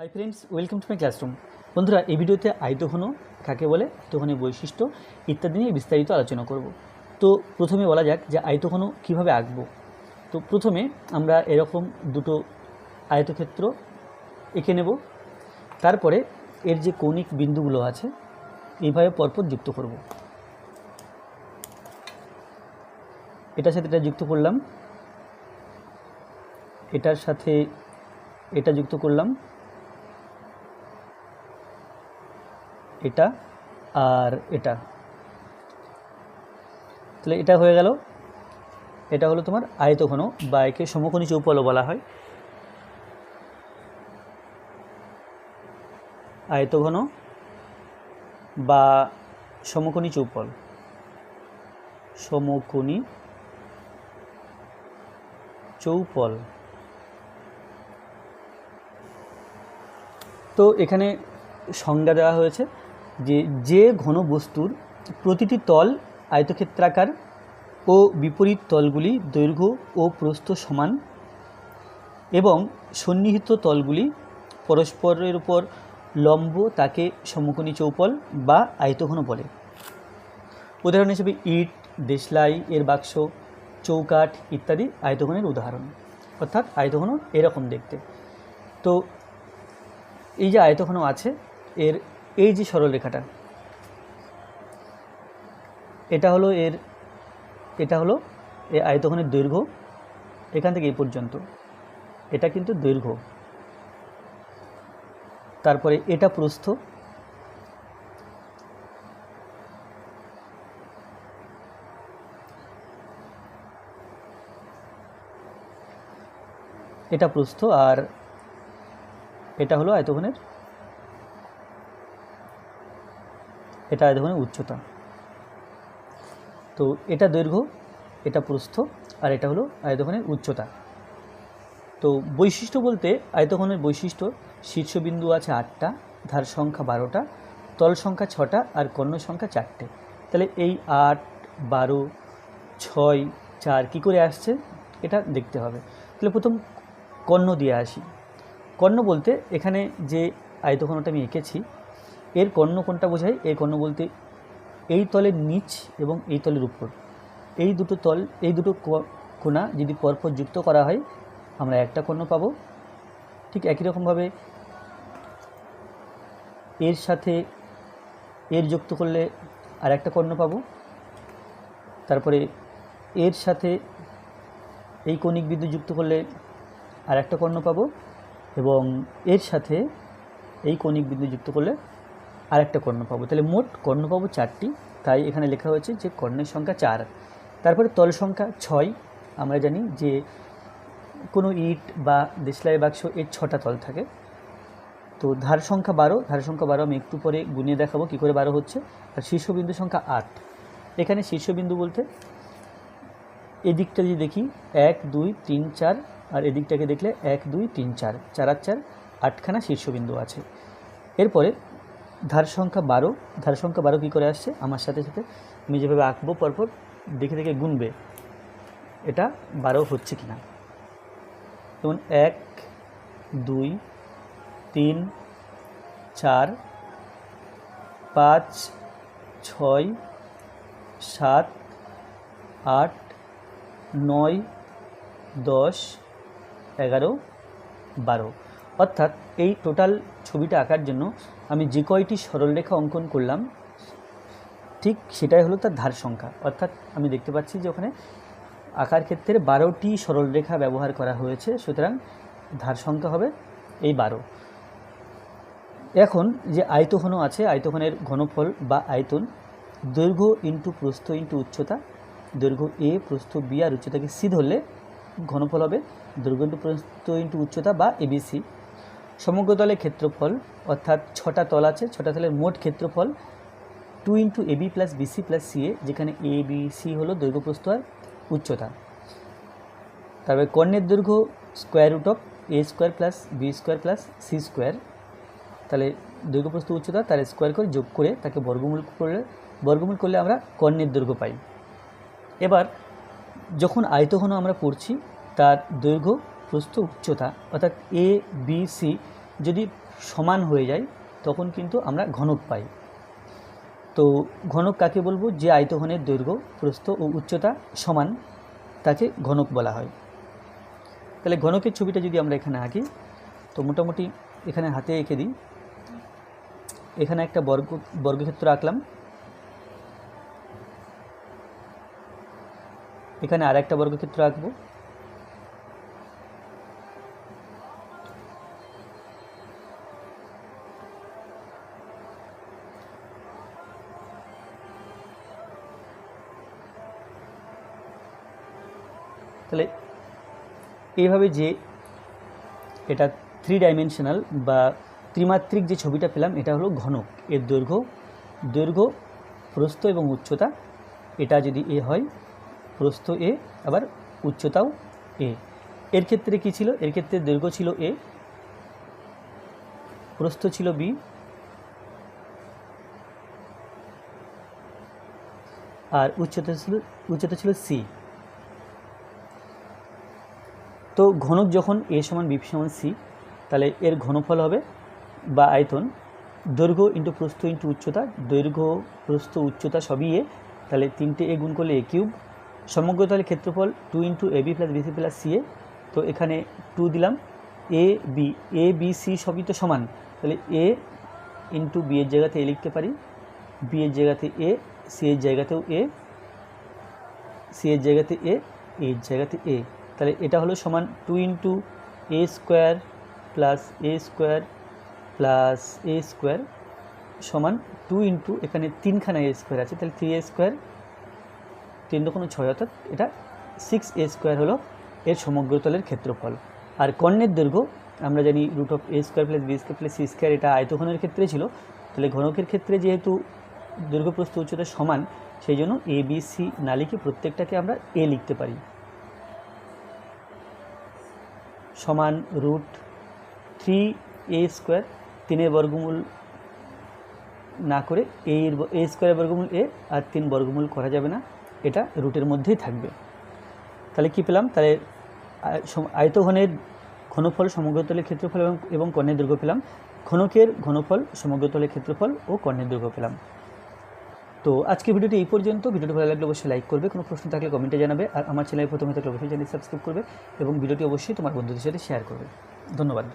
Hi friends welcome to my classroom বন্ধুরা, এই ভিডিওতে আয়তঘন কাকে বলে, আয়তঘনের বৈশিষ্ট্য ইত্যাদি নিয়ে বিস্তারিত আলোচনা করব। তো প্রথমে বলা যাক যে আয়তঘন কীভাবে আঁকবো। তো প্রথমে আমরা এরকম দুটো আয়তক্ষেত্র এঁকে নেব। তারপরে এর যে কৌণিক বিন্দুগুলো আছে, এইভাবে পরপর যুক্ত করব। এটার সাথে এটা যুক্ত করলাম। এটার সাথে এটা যুক্ত করলাম। এটা আর এটা। তাহলে এটা হয়ে গেল। এটা হলো তোমার আয়তঘন বা একে সমকোণী চৌপলও বলা হয়। আয়তঘন বা সমকোণী চৌপল সমকোণী চৌপল তো এখানে সংজ্ঞা দেওয়া হয়েছে। যে যে ঘন বস্তুর প্রতিটি তল আয়তক্ষেত্রাকার ও বিপরীত তলগুলি দৈর্ঘ্য ও প্রস্থ সমান এবং সন্নিহিত তলগুলি পরস্পরের উপর লম্ব তাকে সমকোণী চৌপল বা আয়তঘন বলে। উদাহরণ হিসেবে ইট, দেশলাই, এর বাক্স, চৌকাঠ ইত্যাদি আয়তঘনের উদাহরণ। অর্থাৎ আয়তঘন এরকম দেখতে। তো এই যে আয়তঘন আছে, এর এই যে সরলরেখাটা, এটা হলো এর, এটা হলো এই আয়তঘনের দৈর্ঘ্য, এখান থেকে এই পর্যন্ত। এটা কিন্তু দৈর্ঘ্য। তারপরে এটা প্রস্থ। এটা প্রস্থ আর এটা হলো আয়তঘনের এটা আয়তঘনের উচ্চতা। তো এটা দৈর্ঘ্য, এটা প্রস্থ, আর এটা হলো আয়তঘনের উচ্চতা। তো বৈশিষ্ট্য বলতে আয়তঘনের বৈশিষ্ট্য, শীর্ষবিন্দু আছে আটটা, ধার সংখ্যা বারোটা, তল সংখ্যা ছটা, আর কর্ণ সংখ্যা চারটে। তাহলে এই আট, বারো, ছয়, চার কী করে আসছে? এটা দেখতে হবে। তাহলে প্রথম কর্ণ দিয়ে আসি। কর্ণ বলতে এখানে যে আয়তঘনটা আমি এঁকেছি এর কর্ণ কোনটা বোঝায়? এর কর্ণ বলতে এই তলের নিচ এবং এই তলের উপর। এই দুটো তল, এই দুটো ক- কোণা যদি পরপর যুক্ত করা হয়, আমরা একটা কর্ণ পাবো। ঠিক একই রকমভাবে এর সাথে এর যুক্ত করলে আর একটা কর্ণ পাবো। তারপরে এর সাথে এই কৌণিক বিন্দু যুক্ত করলে আর একটা কর্ণ পাবো এবং এর সাথে এই কৌণিক বিন্দু যুক্ত করলে আর একটা কর্ণ পাবো তাহলে মোট কর্ণ পাবো চারটি, তাই এখানে লেখা হয়েছে যে কর্ণের সংখ্যা চার। তারপরে তল সংখ্যা ছয়, আমরা জানি যে কোনো ইট বা দেশলাই বাক্স এর ছটা তল থাকে। তো ধার সংখ্যা বারো, ধার সংখ্যা বারো আমি একটু পরে গুনিয়ে দেখাবো কী করে বারো হচ্ছে। আর শীর্ষবিন্দু সংখ্যা আট। এখানে শীর্ষবিন্দু বলতে এদিকটা যদি দেখি, এক, দুই, তিন, চার, আর এদিকটাকে দেখলে এক, দুই, তিন, চার চার আর চার, আটখানা শীর্ষবিন্দু আছে। এরপরে ধার সংখ্যা বারো। ধার সংখ্যা বারো কী করে আসছে? আমার সাথে সাথে আমি যেভাবে আঁকবো পরপর দেখে দেখে গুনবে, এটা বারো হচ্ছে কি না যেমন এক, দুই, তিন, চার, পাঁচ, ছয়, সাত, আট, নয়, দশ, এগারো, বারো। অর্থাৎ এই টোটাল ছবিটা আঁকার জন্য আমি যে কয়টি সরলরেখা অঙ্কন করলাম, ঠিক সেটাই হলো তার ধার সংখ্যা। অর্থাৎ আমি দেখতে পাচ্ছি যে ওখানে আঁকার ক্ষেত্রে বারোটি সরলরেখা ব্যবহার করা হয়েছে, সুতরাং ধার সংখ্যা হবে এই বারো। এখন যে আয়তঘন আছে, আয়তঘনের ঘনফল বা আয়তন, দৈর্ঘ্য ইন্টু প্রস্থ ইন্টু উচ্চতা, দৈর্ঘ্য এ প্রস্থ বি আর উচ্চতাকে সি ধরলে ঘনফল হবে দৈর্ঘ্য ইন্টু প্রস্থ ইন্টু উচ্চতা বা এবিসি সমগ্র তলের ক্ষেত্রফল, অর্থাৎ ছটা তল আছে, ছটা তলের মোট ক্ষেত্রফল two into AB plus BC plus CA যেখানে এ বি সি হলো দৈর্ঘ্য প্রস্থ আর উচ্চতা। তারপরে কর্ণের দৈর্ঘ্য square root of A square plus B square plus C square তাহলে দৈর্ঘ্য প্রস্থ উচ্চতা তার স্কোয়ার করে যোগ করে তাকে বর্গমূল করলে বর্গমূল করলে আমরা কর্ণের দৈর্ঘ্য পাই। এবার যখন আয়তঘন আমরা পড়ছি, তার দৈর্ঘ্য প্রস্থ উচ্চতা, অর্থাৎ এ বি সি যদি সমান হয়ে যায়, তখন কিন্তু আমরা ঘনক পাই। তো ঘনক কাকে বলব? যে আয়তঘনের দৈর্ঘ্য, প্রস্থ ও উচ্চতা সমান, তাকে ঘনক বলা হয়। তাহলে ঘনকের ছবিটা যদি আমরা এখানে আঁকি, তো মোটামুটি এখানে হাতে এঁকে দিই। এখানে একটা বর্গ, বর্গক্ষেত্র আঁকলাম। এখানে আর একটা বর্গক্ষেত্র আঁকবো। তাহলে এইভাবে যে এটা থ্রি ডাইমেনশনাল বা ত্রিমাত্রিক যে ছবিটা পেলাম, এটা হলো ঘনক এর দৈর্ঘ্য দৈর্ঘ্য, প্রস্থ এবং উচ্চতা। এটা যদি এ হয়, প্রস্থ এ, আবার উচ্চতাও এ। এর ক্ষেত্রে কি ছিল? এর ক্ষেত্রে দৈর্ঘ্য ছিল এ, প্রস্থ ছিল বি, আর উচ্চতা ছিল উচ্চতা ছিল সি। তো ঘনক যখন এ সমান বি সমান সি তাহলে এর ঘনফল হবে বা আয়তন দৈর্ঘ্য ইন্টু প্রস্থ ইন্টু উচ্চতা, দৈর্ঘ্য, প্রস্থ, উচ্চতা সবই এ তাহলে তিনটে এ গুণ করলে এ কিউব। সমগ্র তাহলে ক্ষেত্রফল two into A B plus BC plus C A তো এখানে টু দিলাম। A B A B C সবই তো সমান। তাহলে এ ইন্টু বি এর জায়গাতে এ লিখতে পারি। বি এর জায়গাতে এ সি এর জায়গাতেও এ সি এর জায়গাতে এ এর জায়গাতে এ তাহলে এটা হলো সমান two into A square plus A square plus A square সমান টু ইন্টু এখানে তিনখানা এ স্কোয়ার আছে, তাহলে থ্রি এ স্কোয়ার তিন কোনো ছয়, অর্থাৎ এটা সিক্স এ স্কোয়ার হলো এর সমগ্রতলের ক্ষেত্রফল। আর কর্ণের দৈর্ঘ্য, আমরা জানি root of A square plus B square plus C square এটা আয়তঘনের ক্ষেত্রে ছিল। তাহলে ঘনকের ক্ষেত্রে যেহেতু দৈর্ঘ্য প্রস্থ উচ্চতা সমান, সেই জন্য এ বি সি না লিখে প্রত্যেকটাকে আমরা এ লিখতে পারি। সমান রুট থ্রি এ স্কোয়ার তিনের বর্গমূল না করে এর এ স্কোয়ারের বর্গমূল এ আর তিন বর্গমূল করা যাবে না। এটা রুটের মধ্যেই থাকবে। তাহলে কি পেলাম? তাহলে আয়তঘনের ঘনফল সমগ্রতলের ক্ষেত্রফল এবং এবং কর্ণের দৈর্ঘ্য পেলাম। ঘনকের ঘনফল সমগ্রতলের ক্ষেত্রফল ও কর্ণের দৈর্ঘ্য পেলাম। তো আজকে ভিডিওটি এই পর্যন্ত। ভিডিওটি ভালো লাগলে অবশ্যই লাইক করবে, কোনো প্রশ্ন থাকলে কমেন্টে জানাবে, আর আমার চ্যানেলে প্রথমে থাকলে অবশ্যই জানিয়ে সাবস্ক্রাইব করবে এবং ভিডিওটি অবশ্যই তোমার বন্ধুদের সাথে শেয়ার করবে। ধন্যবাদ।